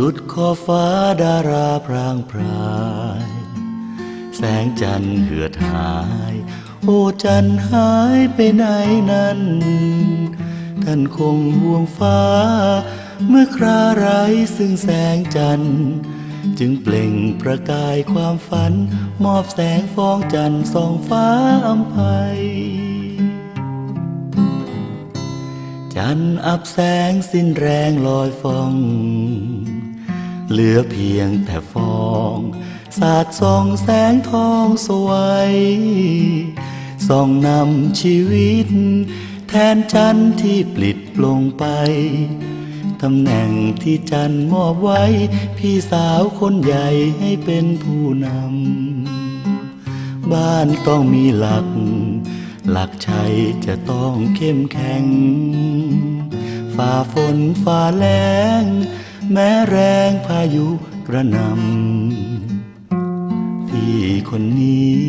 สุดขอฟ้าดาราพรางพราย แสงจันทร์เหือดหาย โอ้จันทร์หายไปไหนนั้นท่านคงห่วงฟ้า เมื่อคราไรซึ่งแสงจันทร์จึงเปล่งประกายความฝัน มอบแสงฟองจันทร์ส่องฟ้าอำไพจันทร์อับแสงสิ้นแรงลอยฟอง เหลือเพียงแต่ฟอง สาดส่องแสงทองสวย ส่องนำชีวิต แทนจันที่ปลิดปลงไป ตำแหน่งที่จันมอบไว้ พี่สาวคนใหญ่ให้เป็นผู้นำ บ้านต้องมีหลัก หลักชัยจะต้องเข้มแข็ง ฝ่าฝนฝ่าแล้ง แม้แรงพายุกระนำพี่คนนี้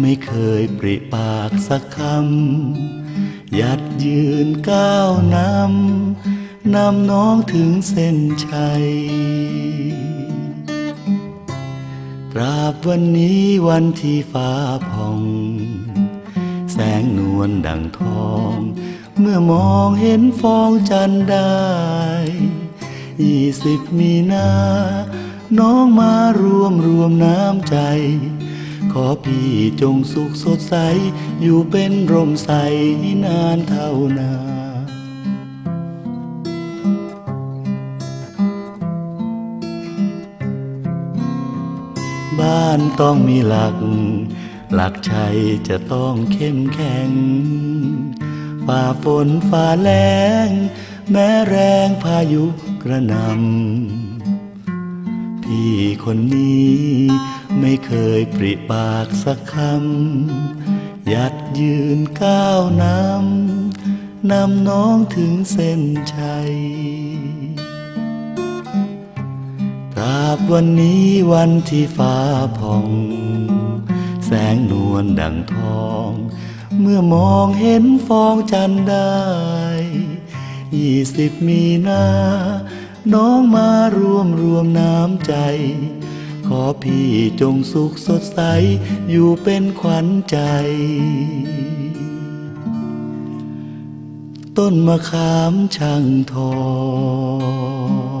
ไม่เคยปริปากสักคำยัดยืนก้าวนำนำน้องถึงเส้นชัยตราบวันนี้วันที่ฟ้าผ่อง แสงนวลดังทอง เมื่อมองเห็นฟองจันได้ ยี่สิบมีนาน้องมารวมรวมน้ำใจ ขอพี่จงสุขสดใส อยู่เป็นร่มใสนานเท่านาบ้านต้องมีหลัก หลักชัยจะต้องเข้มแข็ง ฝ่าฝนฝ่าแล้งแม้แรงพายุ กระนำพี่คนนี้ไม่เคยปริปากสักคำยัดยืนก้าวนำนำน้องถึงเส้นชัยตราบวันนี้วันที่ฟ้าผ่อง แสงนวลดังทอง เมื่อมองเห็นฟองจันได้ ยี่สิบมีนา น้องมารวมรวมน้ำใจ ขอพี่จงสุขสดใส อยู่เป็นขวัญใจ ต้นมะขามช่างทอง